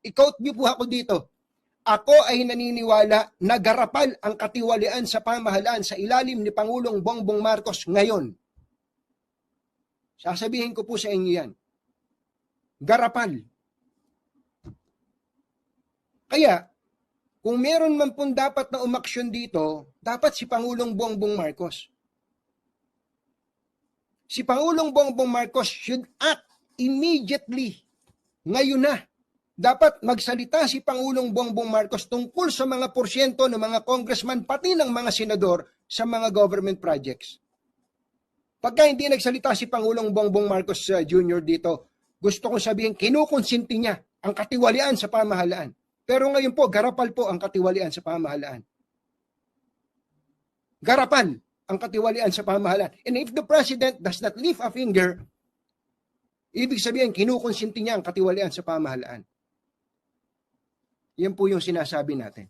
I-quote niyo po ako dito. Ako ay naniniwala na garapal ang katiwalian sa pamahalaan sa ilalim ni Pangulong Bongbong Marcos ngayon. Sasabihin ko po sa inyo yan. Garapal. Kaya, kung meron man pong dapat na umaksyon dito, dapat si Pangulong Bongbong Marcos. Si Pangulong Bongbong Marcos should act immediately. Ngayon na. Dapat magsalita si Pangulong Bongbong Marcos tungkol sa mga porsyento ng mga congressman pati ng mga senador sa mga government projects. Pagka hindi nagsalita si Pangulong Bongbong Marcos uh, Jr. dito, gusto kong sabihin, kinukonsinti niya ang katiwalian sa pamahalaan. Pero ngayon po, garapal po ang katiwalian sa pamahalaan. Garapal ang katiwalian sa pamahalaan. And if the President does not lift a finger, ibig sabihin, kinukonsinti niya ang katiwalian sa pamahalaan. Yan po yung sinasabi natin.